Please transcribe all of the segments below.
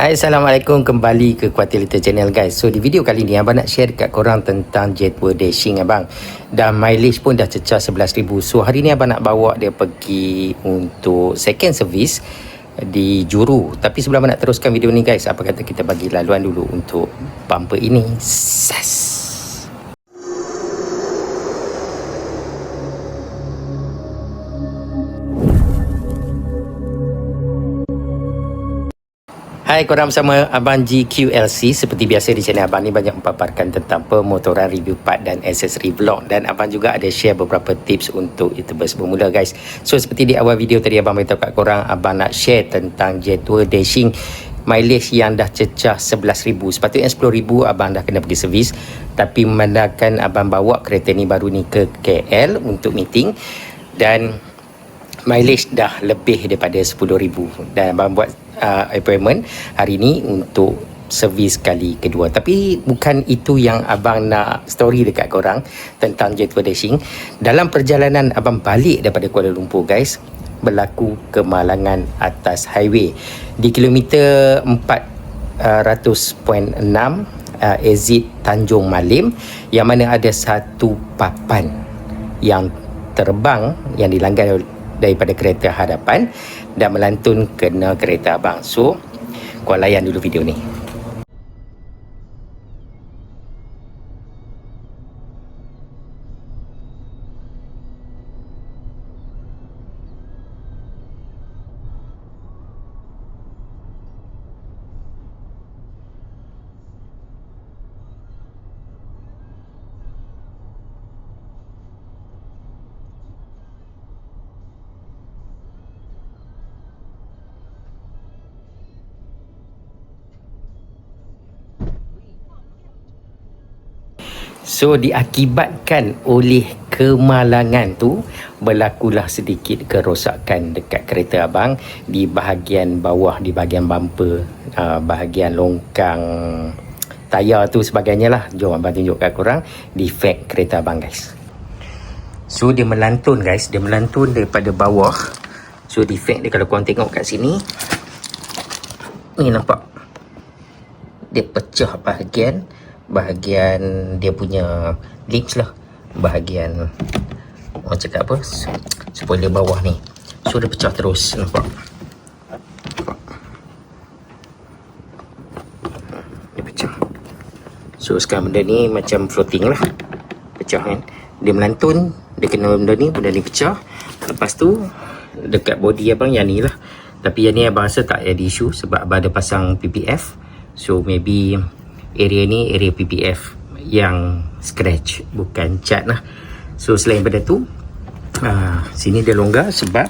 Hai Assalamualaikum. Kembali ke Little Channel guys. So di video kali ni abang nak share dekat korang tentang Jetwa Dashing abang. Dan mileage pun dah cecah 11,000 So hari ni abang nak bawa dia pergi untuk second service di Juru. Tapi sebelum abang nak teruskan video ni guys Apa kata kita bagi laluan dulu untuk bumper ini? Sas Hai korang bersama Abang GQLC Seperti biasa di channel Abang ni banyak mempaparkan tentang pemotoran review part dan accessory vlog. Dan Abang juga ada share beberapa tips untuk YouTubers bermula guys. So seperti di awal video tadi Abang beritahu kat korang Abang nak share tentang Jet Tour Dashing mileage yang dah cecah 11,000 Sepatutnya 10,000 abang dah kena pergi servis. Tapi memandangkan abang bawa kereta ni baru ni ke KL untuk meeting. Dan mileage dah lebih daripada 10,000 Dan abang buat uh, appointment hari ni untuk servis kali kedua. Tapi bukan itu yang abang nak story dekat korang tentang jet dashing. Dalam perjalanan abang balik daripada Kuala Lumpur guys berlaku kemalangan atas highway. Di kilometer 400.6 uh, exit Tanjung Malim yang mana ada satu papan yang terbang yang dilanggar daripada kereta hadapan dan melantun kena kereta abang. So, kau layan dulu video ni. So diakibatkan oleh kemalangan tu berlakulah sedikit kerosakan dekat kereta abang di bahagian bawah di bahagian bumper uh, bahagian longkang tayar tu sebagainya lah. Jom abang tunjuk kat korang defect kereta abang guys. So dia melantun guys. Dia melantun daripada bawah. So defect dia kalau korang tengok kat sini ni nampak. Dia pecah bahagian bahagian dia punya lips lah. Bahagian orang cakap apa? Spoiler bawah ni. So dia pecah terus nampak? Dia pecah. So sekarang benda ni macam floating lah. Pecah kan? Dia melantun dia kena benda ni benda ni pecah. Lepas tu dekat body abang yang ni lah. Tapi yang ni abang rasa tak ada isu sebab abang ada pasang PPF so maybe area ni area PPF yang scratch bukan cat lah. So selain pada tu uh, sini dia longgar sebab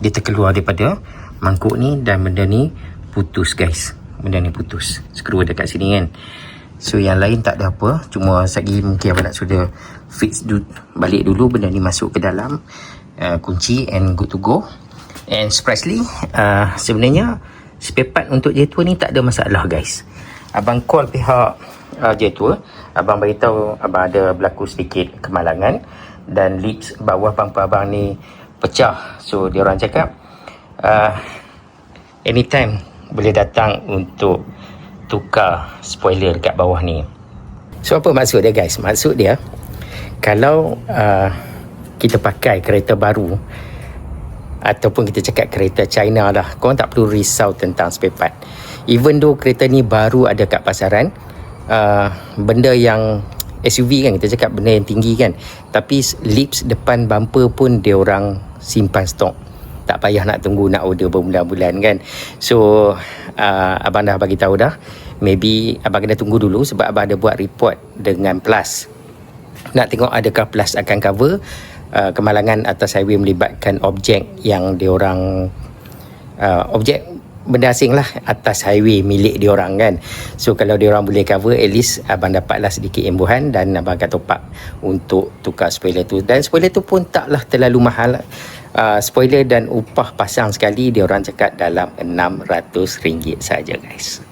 dia terkeluar daripada mangkuk ni dan benda ni putus guys. Benda ni putus. Skru dekat sini kan? So yang lain tak ada apa. Cuma sagi mungkin abang nak sudah fix du balik dulu benda ni masuk ke dalam uh, kunci and good to go. And surprisingly uh, sebenarnya spare part untuk J2 ni tak ada masalah guys. Abang call pihak uh, J2 abang beritahu abang ada berlaku sedikit kemalangan dan lips bawah bumper abang ni pecah. So dia orang cakap uh, anytime boleh datang untuk tukar spoiler dekat bawah ni. So apa maksud dia guys? Maksud dia kalau uh, kita pakai kereta baru ataupun kita cakap kereta China lah. Korang tak perlu risau tentang spare part. Even though kereta ni baru ada kat pasaran uh, benda yang SUV kan kita cakap benda yang tinggi kan. Tapi lips depan bumper pun dia orang simpan stok. Tak payah nak tunggu nak order berbulan-bulan kan. So uh, abang dah bagi tahu dah. Maybe abang kena tunggu dulu sebab abang ada buat report dengan plus. Nak tengok adakah plus akan cover Uh, kemalangan atas highway melibatkan objek yang diorang uh, objek benda asing lah atas highway milik diorang kan? So kalau diorang boleh cover at least abang dapatlah sedikit imbuhan dan abang akan topak untuk tukar spoiler tu. Dan spoiler tu pun taklah terlalu mahal. Uh, spoiler dan upah pasang sekali diorang cakap dalam RM600 saja guys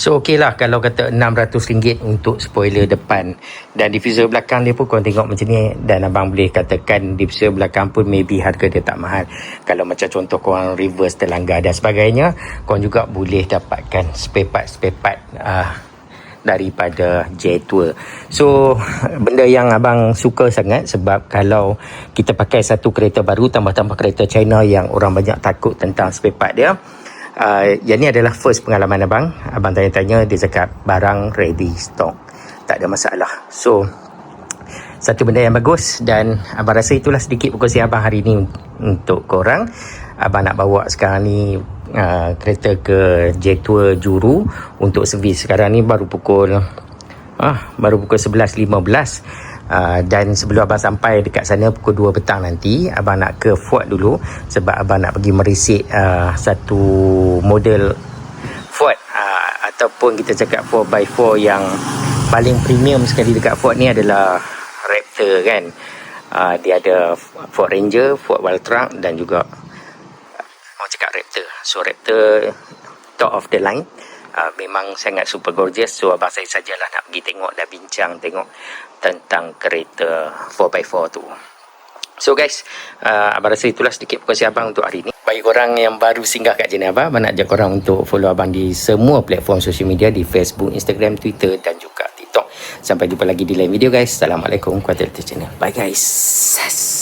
So okey lah kalau kata RM600 untuk spoiler depan dan diffuser belakang dia pun korang tengok macam ni dan abang boleh katakan diffuser belakang pun maybe harga dia tak mahal. Kalau macam contoh korang reverse terlanggar dan sebagainya korang juga boleh dapatkan spare part spare part uh, daripada J-Tour. So benda yang abang suka sangat sebab kalau kita pakai satu kereta baru tambah-tambah kereta China yang orang banyak takut tentang spare part dia Uh, yang ni adalah first pengalaman abang. Abang tanya-tanya Dia cakap barang ready stock. Tak ada masalah. So Satu benda yang bagus Dan abang rasa itulah sedikit Perkongsian abang hari ni Untuk korang. Abang nak bawa sekarang ni uh, Kereta ke J-Tour Juru Untuk servis. Sekarang ni baru pukul ah, Baru pukul 11.15 Uh, dan sebelum abang sampai dekat sana pukul 2 petang nanti abang nak ke Ford dulu sebab abang nak pergi merisik uh, satu model Ford uh, ataupun kita cakap 4x4 yang paling premium sekali dekat Ford ni adalah Raptor kan. Uh, dia ada Ford Ranger, Ford Truck dan juga uh, orang cakap Raptor. So Raptor top of the line Uh, memang sangat super gorgeous so abang saya sajalah nak pergi tengok dan bincang tengok tentang kereta 4x4 tu So guys, uh, Abang rasa itulah sedikit perkongsian Abang untuk hari ini. Bagi korang yang baru singgah kat channel Abang, Abang nak ajak korang untuk follow Abang di semua platform social media di Facebook, Instagram, Twitter dan juga TikTok. Sampai jumpa lagi di lain video guys. Assalamualaikum warahmatullahi wabarakatuh. Bye guys.